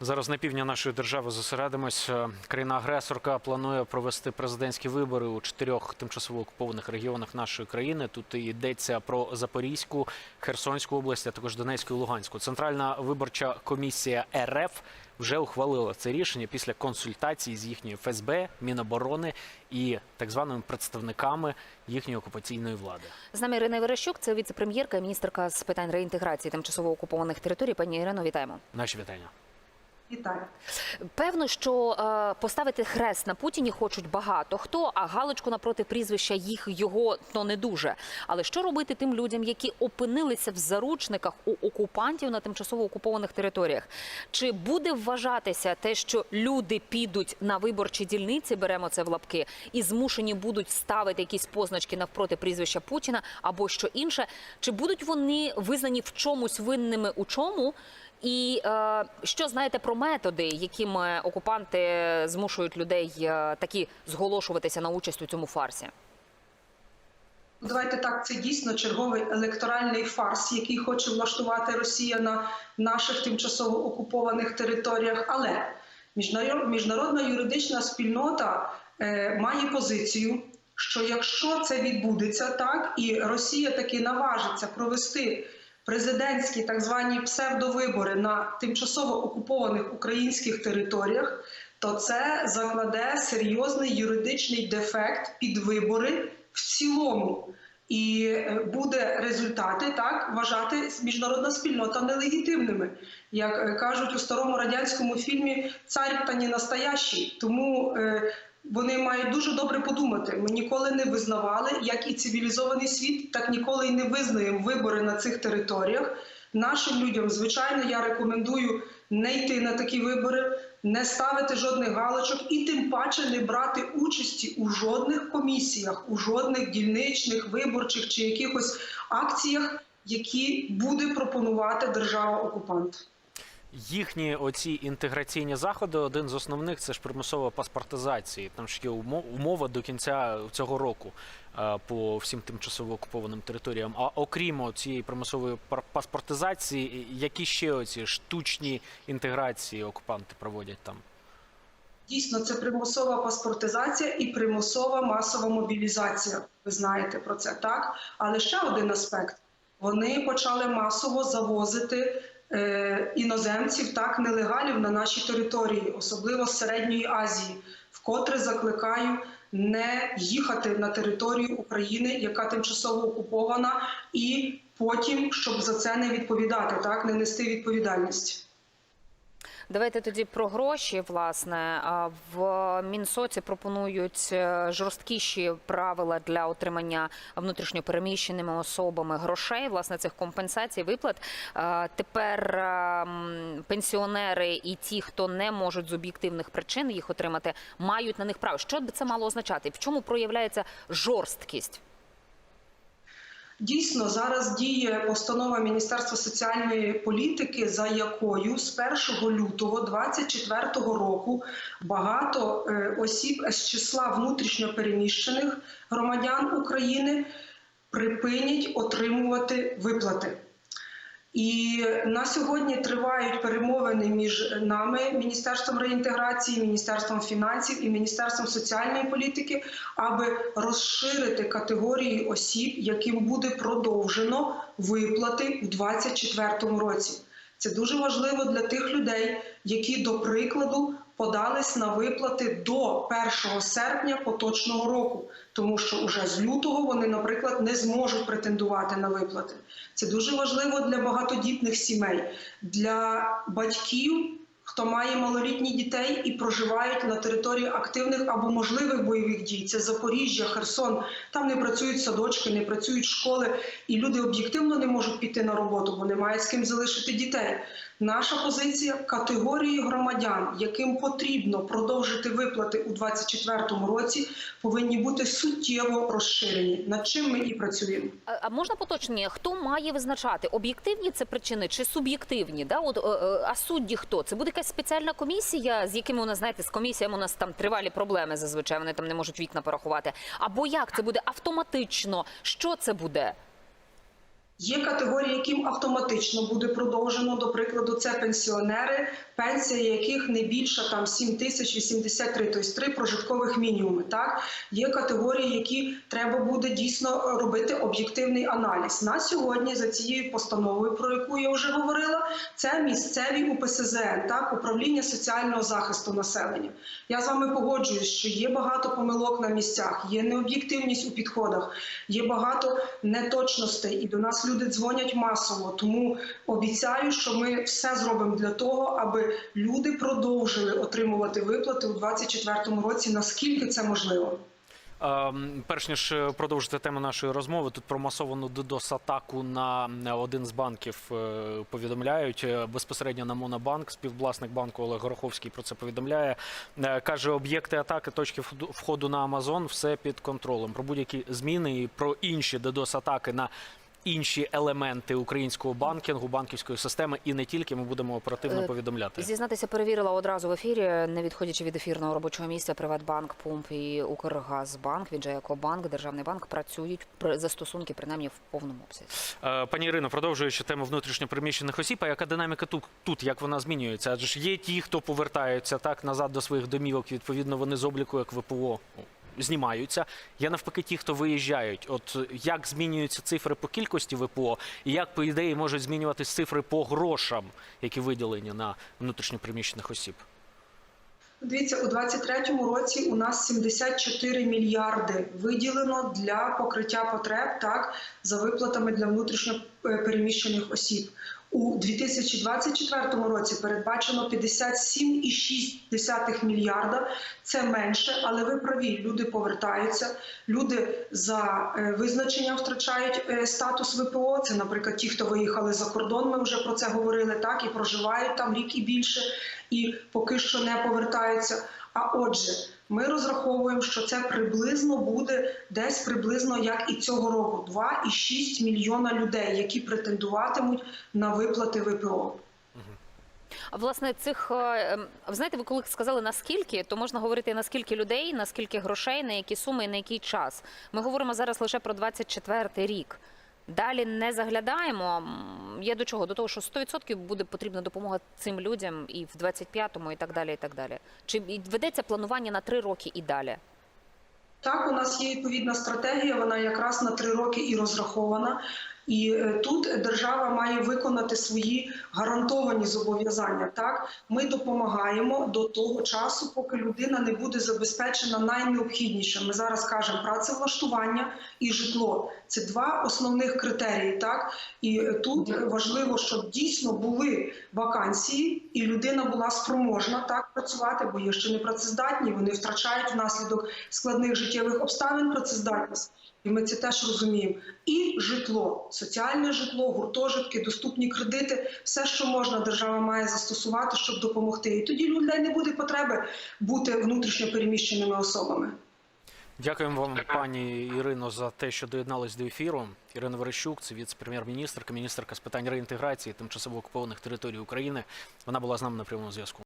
Зараз на півдні нашої держави зосередимось. Країна-агресорка планує провести президентські вибори у чотирьох тимчасово окупованих регіонах нашої країни. Тут і йдеться про Запорізьку, Херсонську область, а також Донецьку і Луганську. Центральна виборча комісія РФ вже ухвалила це рішення після консультацій з їхньою ФСБ, Міноборони і так званими представниками їхньої окупаційної влади. З нами Ірина Верещук, це віце-прем'єрка і міністерка з питань реінтеграції тимчасово окупованих територій. Пані Ірино, вітаємо. Наші вітання. Вітаю. Певно, що е, поставити хрест на Путіні хочуть багато хто, а галочку напроти прізвища їх його то не дуже. Але що робити тим людям, які опинилися в заручниках у окупантів на тимчасово окупованих територіях? Чи буде вважатися те, що люди підуть на виборчі дільниці, беремо це в лапки, і змушені будуть ставити якісь позначки навпроти прізвища Путіна або що інше? Чи будуть вони визнані в чомусь винними у чому? І е, що знаєте про методи, якими окупанти змушують людей е, такі зголошуватися на участь у цьому фарсі? Давайте так, це дійсно черговий електоральний фарс, який хоче влаштувати Росія на наших тимчасово окупованих територіях. Але міжнарод- міжнародна юридична спільнота е, має позицію, що якщо це відбудеться так, і Росія таки наважиться провести президентські так звані псевдовибори на тимчасово окупованих українських територіях, то це закладе серйозний юридичний дефект під вибори в цілому. І е, буде результати так вважати міжнародна спільнота нелегітимними, як е, кажуть у старому радянському фільмі Цар та не настоящий. Тому е, вони мають дуже добре подумати. Ми ніколи не визнавали, як і цивілізований світ, так ніколи й не визнаємо вибори на цих територіях. Нашим людям, звичайно, я рекомендую не йти на такі вибори, не ставити жодних галочок і тим паче не брати участі у жодних комісіях, у жодних дільничних, виборчих чи якихось акціях, які буде пропонувати держава окупант. Їхні оці інтеграційні заходи, один з основних це ж примусова паспортизація. Там ж є умова до кінця цього року е, по всім тимчасово окупованим територіям. А окрім цієї примусової паспортизації, які ще оці штучні інтеграції окупанти проводять там? Дійсно, це примусова паспортизація і примусова масова мобілізація. Ви знаєте про це, так? Але ще один аспект: вони почали масово завозити іноземців, так нелегалів на нашій території, особливо з середньої Азії, вкотре закликаю не їхати на територію України, яка тимчасово окупована, і потім, щоб за це не відповідати, так не нести відповідальність. Давайте тоді про гроші. Власне в Мінсоці пропонують е, жорсткіші правила для отримання внутрішньопереміщеними особами грошей, власне цих компенсацій, виплат. Тепер ем, пенсіонери і ті, хто не можуть з об'єктивних причин їх отримати, мають на них право. Що б це мало означати? В чому проявляється жорсткість? Дійсно, зараз діє постанова Міністерства соціальної політики, за якою з 1 лютого 2024 року багато е, осіб з числа внутрішньо переміщених громадян України припинять отримувати виплати. І на сьогодні тривають перемовини між нами, Міністерством реінтеграції, Міністерством фінансів і Міністерством соціальної політики, аби розширити категорії осіб, яким буде продовжено виплати у 2024 році. Це дуже важливо для тих людей, які, до прикладу, подались на виплати до 1 серпня поточного року, тому що уже з лютого вони, наприклад, не зможуть претендувати на виплати. Це дуже важливо для багатодітних сімей, для батьків, хто має малолітні дітей і проживають на території активних або можливих бойових дій. Це Запоріжжя, Херсон. Там не працюють садочки, не працюють школи, і люди об'єктивно не можуть піти на роботу, бо немає з ким залишити дітей. Наша позиція категорії громадян, яким потрібно продовжити виплати у 2024 році, повинні бути суттєво розширені. Над чим ми і працюємо. А можна поточні, хто має визначати об'єктивні це причини чи суб'єктивні? Да? От, е, е, а судді хто? Це буде якась спеціальна комісія, з якими у нас знаєте, з комісіями у нас там тривалі проблеми зазвичай. Вони там не можуть вікна порахувати. Або як це буде автоматично? Що це буде? Є категорії, яким автоматично буде продовжено. До прикладу, це пенсіонери, пенсія яких не більша там 7 тисяч 83, тобто три прожиткових мінімуми. Так є категорії, які треба буде дійсно робити об'єктивний аналіз. На сьогодні за цією постановою, про яку я вже говорила, це місцеві УПСЗН, так управління соціального захисту населення. Я з вами погоджуюсь, що є багато помилок на місцях, є необ'єктивність у підходах, є багато неточностей, і до нас люди дзвонять масово. Тому обіцяю, що ми все зробимо для того, аби люди продовжили отримувати виплати у 2024 році, наскільки це можливо. Ем, Перш ніж е, продовжити тему нашої розмови, тут про масовану DDoS-атаку на на один з банків е, повідомляють Е, безпосередньо на Монобанк. Співвласник банку Олег Гороховський про це повідомляє. Е, Каже, об'єкти атаки, точки входу- на Амазон, все під контролем. Про будь-які зміни і про інші DDoS-атаки на інші елементи українського банкінгу, банківської системи, і не тільки ми будемо оперативно Е, повідомляти. Зізнатися, перевірила одразу в ефірі, не відходячи від ефірного робочого місця. Приватбанк, Пумп і Укргазбанк, від Банк, Державний банк працюють застосунки принаймні в повному обсязі. Е, Пані Ірино, продовжуючи тему внутрішньопереміщених осіб, а яка динаміка тут, тут як вона змінюється? Адже ж є ті, хто повертаються так назад до своїх домівок. Відповідно, вони з обліку як ВПО знімаються. Є навпаки ті, хто виїжджають. От як змінюються цифри по кількості ВПО, і як по ідеї можуть змінюватись цифри по грошам, які виділені на внутрішньопереміщених осіб? Дивіться, у 2023 році у нас 74 мільярди виділено для покриття потреб так за виплатами для внутрішньо е, переміщених осіб. У 2024 році передбачено 57,6 мільярда. Це менше, але ви праві. Люди повертаються. Люди за е, визначенням втрачають е, статус ВПО. Це, наприклад, ті, хто виїхали за кордон. Ми вже про це говорили. Так і проживають там рік і більше, і поки що не повертаються. А отже, ми розраховуємо, що це приблизно буде десь приблизно як і цього року: 2,6 мільйона людей, які претендуватимуть на виплати ВПО. А власне цих е, ем, знаєте, ви коли сказали наскільки, то можна говорити наскільки людей, наскільки грошей, на які суми і на який час. Ми говоримо зараз лише про 24 рік. Далі не заглядаємо. Є до чого? До того, що 100% буде потрібна допомога цим людям і в 25-му, і так далі. І так далі. Чи ведеться планування на три роки і далі? Так, у нас є відповідна стратегія, вона якраз на три роки і розрахована. І е, тут держава має виконати свої гарантовані зобов'язання. Так, ми допомагаємо до того часу, поки людина не буде забезпечена найнеобхідніше. Ми зараз кажемо працевлаштування і житло. Це два основних критерії. Так і е, тут важливо, щоб дійсно були вакансії, і людина була спроможна так працювати, бо є ще не працездатні. Вони втрачають внаслідок складних життєвих обставин працездатність. І ми це теж розуміємо. І житло, соціальне житло, гуртожитки, доступні кредити, все, що можна, держава має застосувати, щоб допомогти. І тоді людей не буде потреби бути внутрішньо переміщеними особами. Дякуємо вам, пані Ірино, за те, що доєднались до ефіру. Ірина Верещук, це віце-прем'єр-міністрка, міністерка з питань реінтеграції тимчасово окупованих територій України. Вона була з нами на прямому зв'язку.